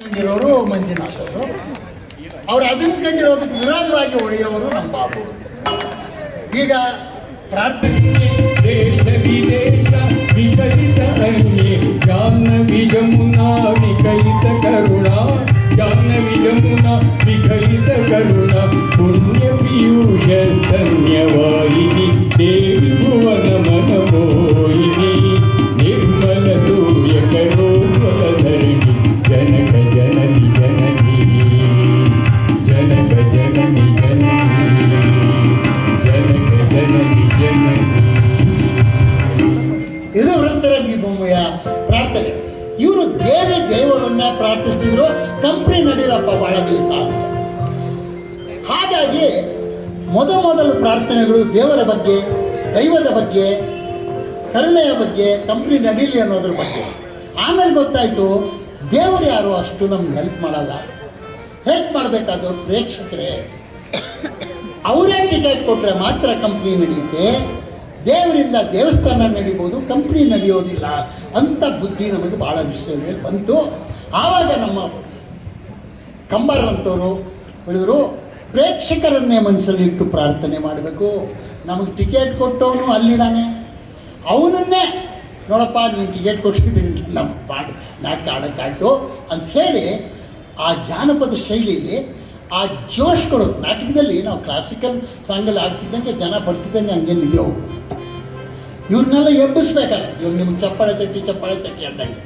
ಕಂಡಿರೋರು ಮಂಜುನಾಥ್ ಅವರು ಅವ್ರು ಅದನ್ನು ಕಂಡಿರೋದಕ್ಕೆ ವಿರೋಧವಾಗಿ ಹೊಡೆಯೋರು ನಮ್ಮ ಬಾಬು. ಈಗ ಪ್ರಾರ್ಥನೆ. ದೇವರ ಬಗ್ಗೆ, ದೈವದ ಬಗ್ಗೆ, ಕರುಣೆಯ ಬಗ್ಗೆ, ಕಂಪ್ನಿ ನಡೀಲಿ ಅನ್ನೋದ್ರ ಬಗ್ಗೆ. ಆಮೇಲೆ ಗೊತ್ತಾಯಿತು, ದೇವರು ಯಾರು ಅಷ್ಟು ನಮ್ಗೆ ಹೆಲ್ಪ್ ಮಾಡಲ್ಲ. ಹೆಲ್ಪ್ ಮಾಡಬೇಕಾದವ್ರು ಪ್ರೇಕ್ಷಕರೇ, ಅವರೇ ಟಿಕೆಟ್ ಕೊಟ್ಟರೆ ಮಾತ್ರ ಕಂಪ್ನಿ ನಡೆಯುತ್ತೆ ದೇವರಿಂದ ದೇವಸ್ಥಾನ ನಡೀಬೋದು, ಕಂಪ್ನಿ ನಡೆಯೋದಿಲ್ಲ. ಅಂತ ಬುದ್ಧಿ ನಮಗೆ ಭಾಳ ವಿಷಯದಲ್ಲಿ ಬಂತು. ಆವಾಗ ನಮ್ಮ ಕಂಬರಂತವರು ಹೇಳಿದ್ರು, ಪ್ರೇಕ್ಷಕರನ್ನೇ ಮನಸ್ಸಲ್ಲಿ ಇಟ್ಟು ಪ್ರಾರ್ಥನೆ ಮಾಡಬೇಕು. ನಮಗೆ ಟಿಕೆಟ್ ಕೊಟ್ಟವನು ಅಲ್ಲಿದ್ದಾನೆ ಅವನನ್ನೇ, ನೋಡಪ್ಪ, ನೀನು ಟಿಕೆಟ್ ಕೊಡ್ತಿದ್ದೀನಿ ನಮ್ಮ ಪಾಠ, ನಾಟಕ ಆಡೋಕ್ಕಾಯ್ತು ಅಂತ ಹೇಳಿ ಆ ಜಾನಪದ ಶೈಲಿಯಲ್ಲಿ ಆ ಜೋಶ್ ಕೊಡೋದು. ನಾಟಕದಲ್ಲಿ ನಾವು ಕ್ಲಾಸಿಕಲ್ ಸಾಂಗಲ್ಲಿ ಆಡ್ತಿದ್ದಂಗೆ, ಜನ ಬರ್ತಿದ್ದಂಗೆ ಹಂಗೆ ಇದೆಯೋ ಇವ್ರನ್ನೆಲ್ಲ ಎಬ್ಬಿಸ್ಬೇಕಲ್ಲ ಇವ್ರು ನಿಮ್ಗೆ ಚಪ್ಪಾಳೆ ತಟ್ಟಿ ಚಪ್ಪಾಳೆ ತಟ್ಟಿ ಅಂದಂಗೆ.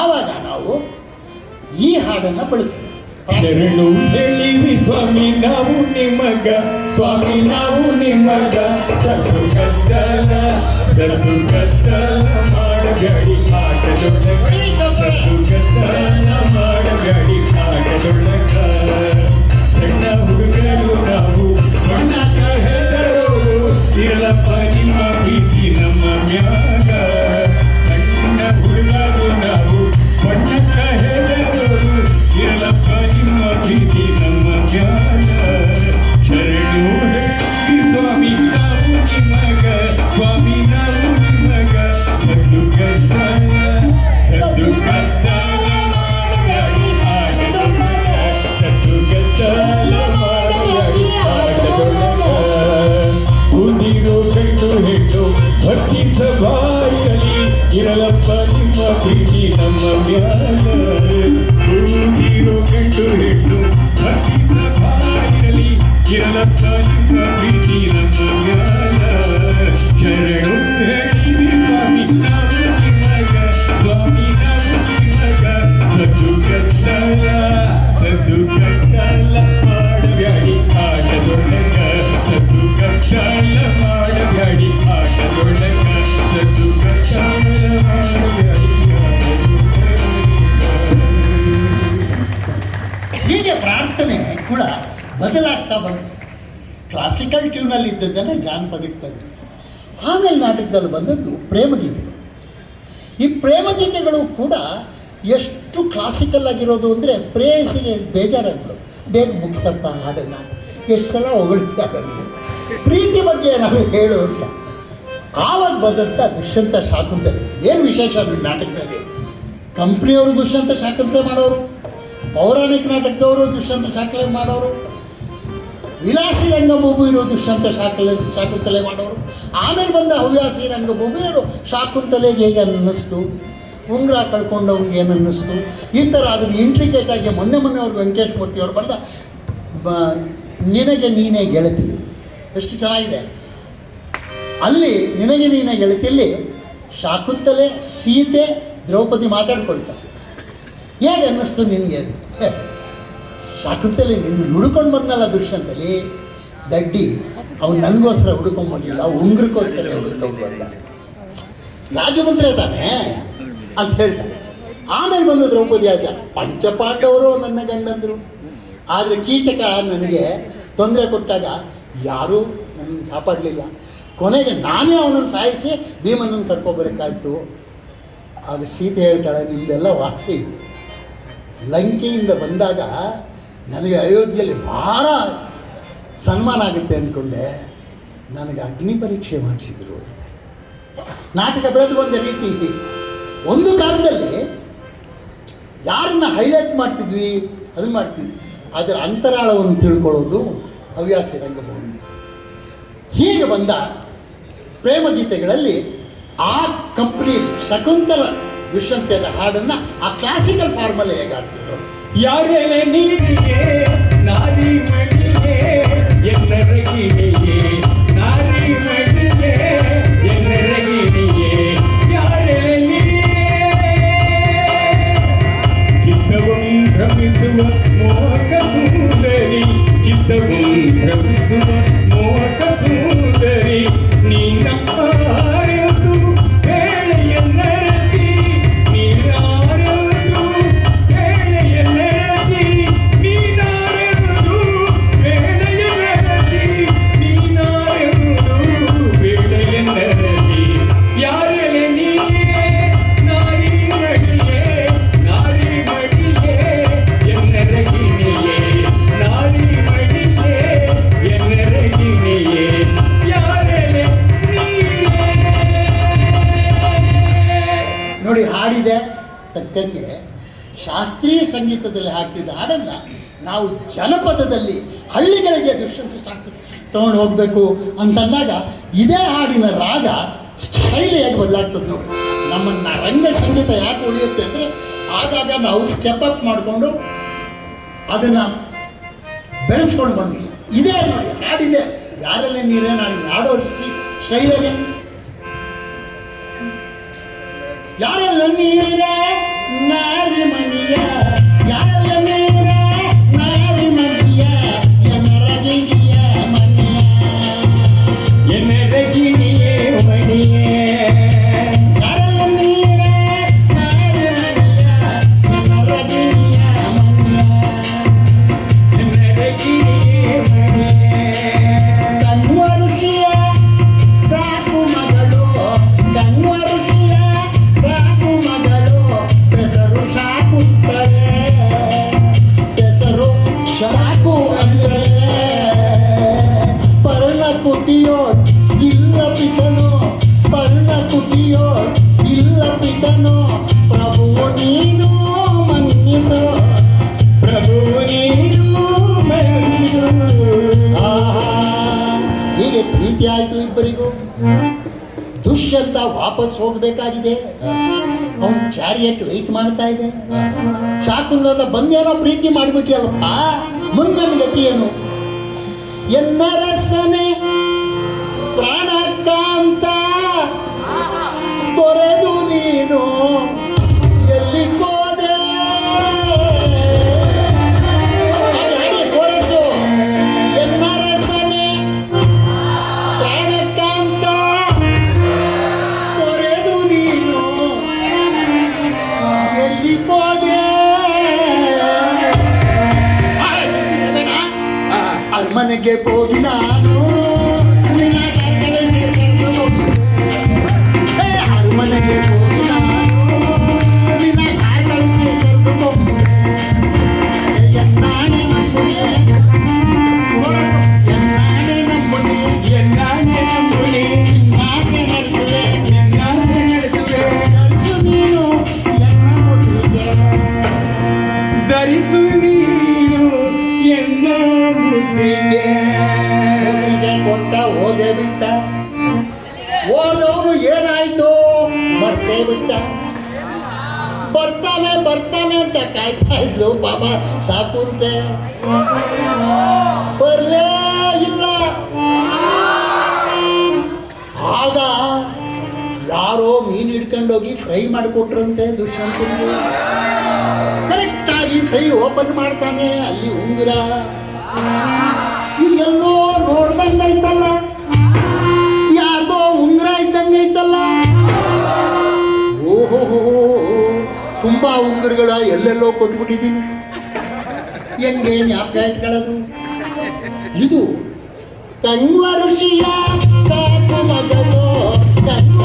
ಆವಾಗ ನಾವು ಈ ಹಾಡನ್ನು ಬಳಸ್ತೀವಿ. ಶರಣು ಹೇಳಿವಿ ಸ್ವಾಮಿ, ನಾವು ನಿಮಗ. ಸ್ವಾಮಿ, ನಾವು ನಿಮಗ. ಸತ್ತು ಕತ್ತಲ ಸತ್ತು ಕತ್ತಲ ಮಾಡಗಡಿ ಆಟದೊಳಗ ಸತ್ತು ಕತ್ತಲ ಮಾಡಗಡಿ ಆಟದೊಳಗ ಸಣ್ಣ ಪ್ರೀತಿ ನಮ್ಮ ಮ್ಯಾಲ ಕುಂದಿರೋ ಗಂಡು ಹೆಣ್ಣು ಬದಲಾಗ್ತಾ ಬಂತು. ಕ್ಲಾಸಿಕಲ್ ಟ್ಯೂನಲ್ಲಿ ಇದ್ದದ್ದನ್ನು ಜಾನಪದಕ್ಕೆ ತಂದು. ಆಮೇಲೆ ನಾಟಕದಲ್ಲಿ ಬಂದದ್ದು ಪ್ರೇಮಗೀತೆ. ಈ ಪ್ರೇಮಗೀತೆಗಳು ಕೂಡ ಎಷ್ಟು ಕ್ಲಾಸಿಕಲ್ ಆಗಿರೋದು ಅಂದರೆ ಪ್ರೇಯಸಿಗೆ ಬೇಜಾರಾಗ್ಬಿಡೋದು. ಬೇಗ ಮುಗಿಸಪ್ಪ, ಹಾಡನ್ನು. ಎಷ್ಟು ಸಲ ಹೊಗಳ್ತೀಯ ಅದನ್ನು ಪ್ರೀತಿ ಬಗ್ಗೆ ಏನಾದರೂ ಹೇಳು ಅಂತ. ಆವಾಗ ಬಂದಂಥ ದುಷ್ಯಂತ ಶಾಕುಂತಲೆ ಏನು ವಿಶೇಷ ನಿಮ್ಮ ನಾಟಕದಲ್ಲಿ? ಕಂಪ್ನಿಯವರು ದುಷ್ಯಂತ ಶಾಕುಂತಲೆ ಮಾಡೋರು. ಪೌರಾಣಿಕ ನಾಟಕದವರು ದುಷ್ಯಂತ ಶಾಕಲೆ ಮಾಡೋರು. ವಿಲಾಸಿ ರಂಗಭೂಮಿ ಇರೋದು ದುಷ್ಯಂತ ಶಾಕಲೆ ಶಾಕುಂತಲೆ ಮಾಡೋರು. ಆಮೇಲೆ ಬಂದ ಹವ್ಯಾಸಿ ರಂಗಭೂಮಿಯರು ಶಾಕುಂತಲೆಗೆ ಹೇಗೆ ಅನ್ನಿಸ್ತು? ಉಂಗುರ ಕಳ್ಕೊಂಡವ್ಗೆ ಏನು ಅನ್ನಿಸ್ತು? ಈ ಥರ ಅದನ್ನು ಇಂಟ್ರಿಕೇಟ್ ಆಗಿ ಮೊನ್ನೆ ಮೊನ್ನೆ ಅವ್ರು ವೆಂಕಟೇಶ್ ಮೂರ್ತಿ ಅವ್ರು ಬಂದ, ಬ, ನಿನಗೆ ನೀನೇ ಗೆಳತಿ. ಎಷ್ಟು ಚೆನ್ನಾಗಿದೆ. ಅಲ್ಲಿ ನಿನಗೆ ನೀನೇ ಗೆಳತಿಯಲ್ಲಿ ಶಾಕುಂತಲೆ, ಸೀತೆ, ದ್ರೌಪದಿ ಮಾತಾಡ್ಕೊಳ್ತಾರೆ. ಹೇಗೆ ಅನ್ನಿಸ್ತು ನಿನಗೆ? ಶಾಕುಂತಲೆ ನಿನ್ನ ಹುಡುಕೊಂಡು ಬಂದಲ್ಲ ದುಷ್ಯಂತಲಿ? ದಡ್ಡಿ, ಅವ್ನು ನನಗೋಸ್ಕರ ಹುಡ್ಕೊಂಡು ಬರಲಿಲ್ಲ ಉಂಗ್ರಕ್ಕೋಸ್ಕರ ಹುಡುಕೊಂಡು ಬಂದ. ರಾಜಮಂತ್ರಿ ತಾನೆ? ಅಂತ ಹೇಳ್ತಾನೆ. ಆಮೇಲೆ ಬಂದು ದ್ರೌಪದಿ ಆದ ಪಂಚಪಾಂಡವರು ನನ್ನ ಗಂಡಂದರು. ಆದರೆ ಕೀಚಕ ನನಗೆ ತೊಂದರೆ ಕೊಟ್ಟಾಗ ಯಾರೂ ನನ್ನ ಕಾಪಾಡಲಿಲ್ಲ. ಕೊನೆಗೆ ನಾನೇ ಅವನನ್ನು ಸಾಯಿಸಿ ಭೀಮನನ್ನು ಕರ್ಕೊಬರಕ್ಕಾಯ್ತು. ಆಗ ಸೀತೆ ಹೇಳ್ತಾಳೆ, ನಿಮ್ದೆಲ್ಲ ವಾಸಿ. ಲಂಕೆಯಿಂದ ಬಂದಾಗ ನನಗೆ ಅಯೋಧ್ಯೆಯಲ್ಲಿ ಭಾಳ ಸನ್ಮಾನ ಆಗುತ್ತೆ ಅಂದ್ಕೊಂಡೆ. ನನಗೆ ಅಗ್ನಿ ಪರೀಕ್ಷೆ ಮಾಡಿಸಿದರು ನಾಟಕ ಬೆಳೆದು ಬಂದ ರೀತಿ ಇದೆ. ಒಂದು ಕಾಲದಲ್ಲಿ ಯಾರನ್ನ ಹೈಲೈಟ್ ಮಾಡ್ತಿದ್ವಿ? ಅದನ್ನು ಮಾಡ್ತೀವಿ. ಅದರ ಅಂತರಾಳವನ್ನು ತಿಳ್ಕೊಳ್ಳೋದು ಹವ್ಯಾಸಿ ರಂಗಭೂಮಿ. ಹೀಗೆ ಬಂದ ಪ್ರೇಮಗೀತೆಗಳಲ್ಲಿ ಆ ಕಂಪ್ನಿ ಶಕುಂತಲ ದುಷ್ಯಂತನ ಹಾಡನ್ನು ಆ ಕ್ಲಾಸಿಕಲ್ ಫಾರ್ಮಲ್ಲಿ ಹೇಗೆ யாரென நீரியே நாரி மணியே என் அழகினியே நாரி மணியே என் அழகினியே யாரென நீரியே சித்தவும் ரமிசுவ மோக சுந்தரி சித்தவும் ரமிசுவ ನೋಡಿ ಹಾಡಿದೆ ತಕ್ಕಂಗೆ ಶಾಸ್ತ್ರೀಯ ಸಂಗೀತದಲ್ಲಿ ಹಾಡ್ತಿದ್ದ ಹಾಡನ್ನು ನಾವು ಜನಪದದಲ್ಲಿ ಹಳ್ಳಿಗಳಿಗೆ ದುಷ್ಯಂತ ಶಾಸ್ತ್ರ ತೊಗೊಂಡು ಹೋಗಬೇಕು ಅಂತಂದಾಗ ಇದೇ ಹಾಡಿನ ರಾಗ ಸ್ಟೈಲ್ ಹೇಗೆ ಬದಲಾಗ್ತದೆ ನೋಡಿ ನಮ್ಮನ್ನು ರಂಗ ಸಂಗೀತ ಯಾಕೆ ಉಳಿಯುತ್ತೆ ಅಂದರೆ ಆಗಾಗ ನಾವು ಸ್ಟೆಪ್ ಅಪ್ ಮಾಡಿಕೊಂಡು ಅದನ್ನು ಬೆಳೆಸ್ಕೊಂಡು ಬಂದ್ವಿ. ಇದೇ ನೋಡಿ, ಹಾಡಿದೆ. ಯಾರಲ್ಲಿ ನೀರೇ ನಾನು ಹಾಡೋರಿಸಿ ಶೈಲಿಗೆ ಯಾರೆಲ್ಲ ನೀರ ನಾರಿ ಮಣಿಯ ಹೋಗಬೇಕಾಗಿದೆ ಅವನ್ ಚಾರಿಯಟ್ ವೆಯ್ಟ್ ಮಾಡ್ತಾ ಇದೆ. ಶಾಕುಂದ ಬಂದೇನೋ ಪ್ರೀತಿ ಮಾಡಿಬಿಟ್ಟಿಯಲ್ಲಪ್ಪ. ಮುಂದಿನ ಗತಿ ಏನು? ಎನ್ನರಸನೆ ಪ್ರಾಣಕಾಂತ. ಅರಮನೆಗೆ ಹೋಗಿ ನಾನು ನಿನ್ನ ಕರ್ಕಳಿಸಿ ಕರೆದು ಹೋಗುವೆ. ಏ, ಅರಮನೆಗೆ ಹೋಗಿ ನಾನು ನಿನ್ನ ಕರ್ಕಳಿಸಿ ಕರೆದು ಹೋಗುವೆ. ಎನ್ನಾಣೆ ನಂಬುದೆ ಹೊರಸು, ಎನ್ನಾಣೆ ನಂಬುದೆ ಎನ್ನಾನೆ ನಂಬುನಿ ಆಸೆ ನಡೆಸುವೆ ಎನ್ನಾನೆ ನಡೆಸುವೆ ನಡೆಸು ನೀನು ಎನ್ನ ಮುದ್ರಿಗೆ ಧರಿಸು ನೀನು ಎನ್ನ ಮುದ್ರಿಗೆ ಕೊಟ್ಟ ಹೋಗೇ ಬಿಟ್ಟ ಹೋದವನು ಏನಾಯ್ತು? ಮರ್ತೇ ಬಿಟ್ಟ. ಬರ್ತಾನೆ ಬರ್ತಾನೆ ಅಂತ ಕಾಯ್ತಾ ಇದ್ಲು ಬಾಬಾ ಸಾಕುಂತೆ ಬರ್ಲೇ ಇಲ್ಲ. ಆಗ ಯಾರೋ ಮೀನು ಹಿಡ್ಕೊಂಡೋಗಿ ಫ್ರೈ ಮಾಡಿಕೊಟ್ರಂತೆ ದುಷ್ಯಂತ ಕರೆಕ್ಟಾಗಿ ಫ್ರೈ ಓಪನ್ ಮಾಡ್ತಾನೆ ಅಲ್ಲಿ ಉಂಗುರ. ಇದೆಲ್ಲೋ ನೋಡ್ದಂಗೈತಲ್ಲ. ಯಾರ್ದೋ ಉಂಗುರ ಇದ್ದಂಗೈತಲ್ಲ. ಓಹೋ ತುಂಬಾ ಉಂಗುರಗಳ ಎಲ್ಲೆಲ್ಲೋ ಕೊಟ್ಬಿಟ್ಟಿದ್ದೀನಿ. ಹೆಂಗೆ ಜ್ಞಾಪಕ ಇಟ್ಕೊಳ್ಳೋದು? ಇದು ಕಣ್ವ ಋಷಿಯ ಸಾಕು ಮಗಳು ಕಣ್ವ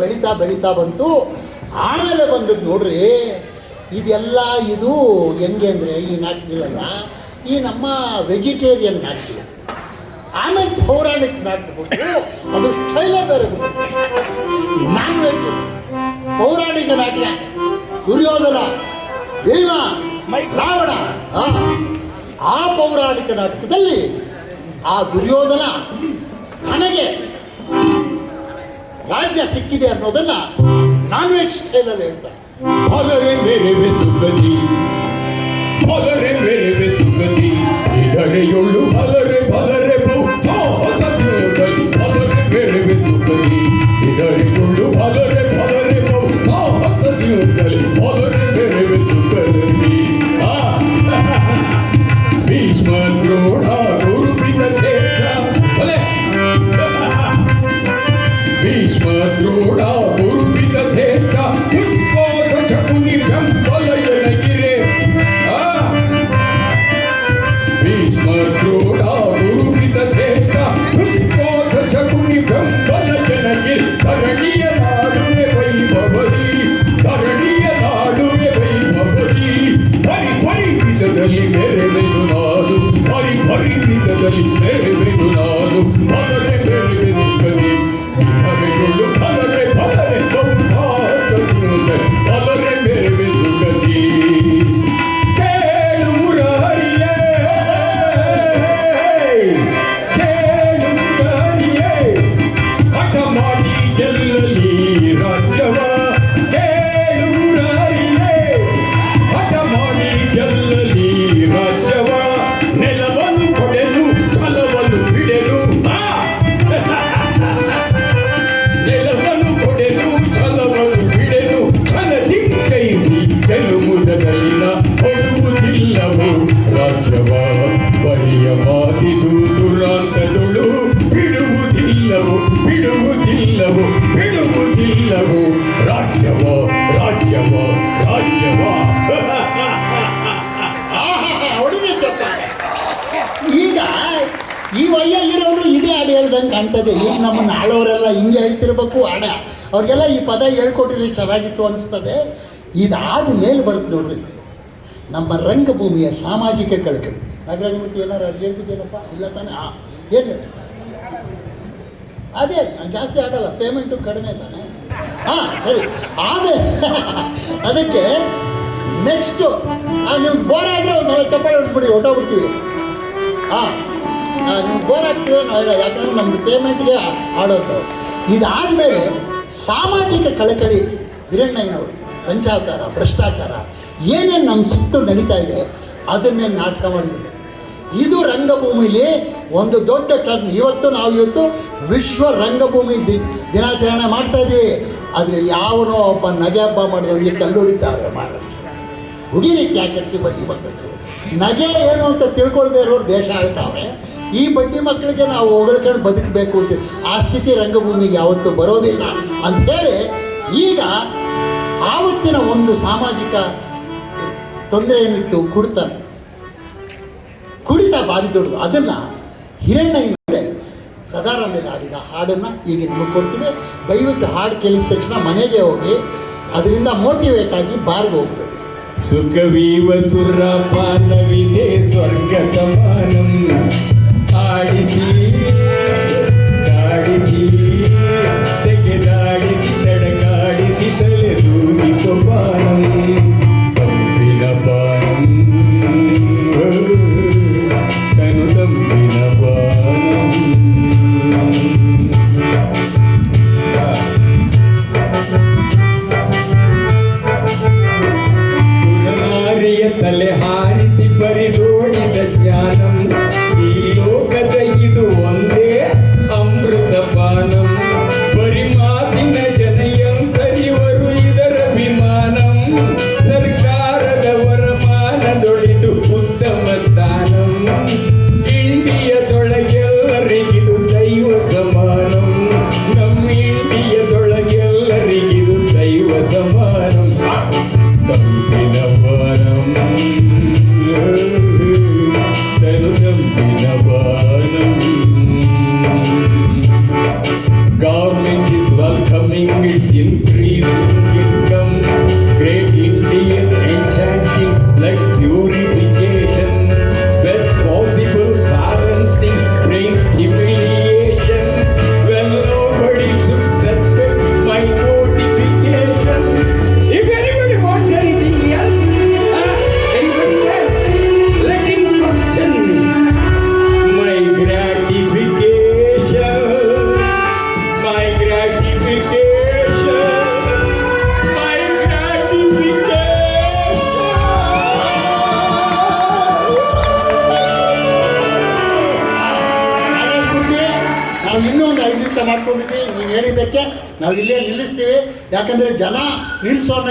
ಬೆಳೀತಾ ಬೆಳೀತಾ ಬಂತು. ಆಮೇಲೆ ಬಂದದ್ದು ನೋಡ್ರಿ, ಇದೆಲ್ಲ ಇದು ಹೆಂಗೆ ಅಂದರೆ ಈ ನಾಟಕಗಳೆಲ್ಲ, ಈ ನಮ್ಮ ವೆಜಿಟೇರಿಯನ್ ನಾಟಕ ಆಮೇಲೆ ಪೌರಾಣಿಕ ನಾಟಕ ಅದು ಸ್ಟೈಲೇ ಬೇರೆ ನಾನ್ ವೆಜ್ ಪೌರಾಣಿಕ ನಾಟಕ, ದುರ್ಯೋಧನ, ಭೀಮ, ರಾವಣ ಆ ಪೌರಾಣಿಕ ನಾಟಕದಲ್ಲಿ ಆ ದುರ್ಯೋಧನ ನನಗೆ ರಾಜ್ಯ ಸಿಕ್ಕಿದೆ ಅನ್ನೋದನ್ನ ನಾನ್ ವೆಜ್ ಸ್ಟೈಲಲ್ಲಿ ಹೇಳ್ತಾರೆ. ಬಲರೆ ಮೇರೆ ಸುಗತಿ, ಬಲರೆ ಮೇರೆ ಸುಗತಿ ಇದರೆಯೊಳ್ಳು ಬಲರೆ ಕಾಣ್ತದೆ ಈಗ ನಮ್ಮನ್ನು ಆಳೋರೆಲ್ಲ ಹಿಂಗೆ ಹೇಳ್ತಿರ್ಬೇಕು ಹಾಡ ಅವ್ರಿಗೆಲ್ಲ ಈ ಪದ ಹೇಳ್ಕೊಟ್ಟಿದ್ರೆ ಚೆನ್ನಾಗಿತ್ತು ಅನಿಸ್ತದೆ. ಇದಾದ ಮೇಲೆ ಬರುತ್ತೆ ನೋಡ್ರಿ. ನಮ್ಮ ರಂಗಭೂಮಿಯ ಸಾಮಾಜಿಕ ಕಳಕಳಿ. ನಾಗರಾಜಮೂರ್ತಿ ಏನಾರು ಅರ್ಜೆಂಟ್ ಹೇಳ್ತಿದ್ದೇನಪ್ಪ ಇಲ್ಲ ತಾನೇ? ಆ ಏನು ಅದೇ, ಜಾಸ್ತಿ ಆಗಲ್ಲ ಪೇಮೆಂಟು ಕಡಿಮೆ ತಾನೆ? ಹಾಂ, ಸರಿ. ಆಮೇಲೆ, ಅದಕ್ಕೆ ನೆಕ್ಸ್ಟು ನಿಮ್ಗೆ ಬೋರ್ ಆದರೆ ಒಂದು ಸಲ ಚಪ್ಪಾಳೆ ಹೊಡ್ಬಿಡಿ ಹೊಟ್ಟೋಗ್ಬಿಡ್ತೀವಿ ಹಾಂ. ನಿಮ್ಗೆ ಬೋರ್ ಆಗ್ತಿದ್ರೆ ನಾವು ಹೇಳೋದು, ಯಾಕಂದ್ರೆ ನಮ್ಮದು ಪೇಮೆಂಟ್ಗೆ ಆಡೋದು. ಇದಾದಮೇಲೆ ಸಾಮಾಜಿಕ ಕಳಕಳಿ, ಹಿರಣ್ಣಯ್ಯನವರು, ಪಂಚಾವತಾರ, ಭ್ರಷ್ಟಾಚಾರ, ಏನೇನು ನಮ್ಮ ಸುತ್ತು ನಡೀತಾ ಇದೆ, ಅದನ್ನೇ ನಾಟಕ ಮಾಡಿದರು. ಇದು ರಂಗಭೂಮಿಲಿ ಒಂದು ದೊಡ್ಡ ಟರ್ನ್ ಇವತ್ತು ನಾವು ಇವತ್ತು ವಿಶ್ವ ರಂಗಭೂಮಿ ದಿ, ದಿನಾಚರಣೆ ಮಾಡ್ತಾ ಇದ್ದೀವಿ ಆದರೆ ಯಾವನೋ ಒಬ್ಬ ನಗೆ ಹಬ್ಬ ಮಾಡಿದವ್ರಿಗೆ ಕಲ್ಲು ಹೊಡಿತಾರೆ ಮಹಾರಾಷ್ಟ್ರ. ಹುಗಿರಿ ಮಕ್ಕಳು ಬಡ್ಡಿ ನಗೆ ಏನು ಅಂತ ತಿಳ್ಕೊಳ್ದೇ ಇರೋರು ದೇಶ ಆಳ್ತಾವ್ರೆ ಈ ಬಡ್ಡಿ ಮಕ್ಕಳಿಗೆ ನಾವು ಹೊಗಳ್ಕೊಂಡು ಬದುಕಬೇಕು ಅಂತ ಆ ಸ್ಥಿತಿ ರಂಗಭೂಮಿಗೆ ಯಾವತ್ತೂ ಬರೋದಿಲ್ಲ ಅಂತ ಹೇಳಿ ಈಗ ಆವತ್ತಿನ ಒಂದು ಸಾಮಾಜಿಕ ತೊಂದರೆ ಏನಿತ್ತು ಕುಡಿತಾನೆ ಕುಡಿತ ಬಾರಿ ದೊಡ್ಡದು. ಅದನ್ನು ಹಿರಣ್ಣಯ್ಯನಲ್ಲೇ ಸದಾರಾಮೇಲೆ ಆಡಿದ ಹಾಡನ್ನು ಈಗ ನಿಮಗೆ ಕೊಡ್ತೀವಿ ದಯವಿಟ್ಟು ಹಾಡು ಕೇಳಿದ ತಕ್ಷಣ ಮನೆಗೆ ಹೋಗಿ ಅದರಿಂದ ಮೋಟಿವೇಟ್ ಆಗಿ ಬಾರ್ಗೆ ಹೋಗಬೇಡಿ. ಸುಖವೀವ ಸುರಪಾನವಿದೆ ಸ್ವರ್ಗ ಸಮಾನಂ ಆಡಿಸಿ ಯಾಕಂದರೆ ಜನ ನಿಲ್ಲಿಸೋ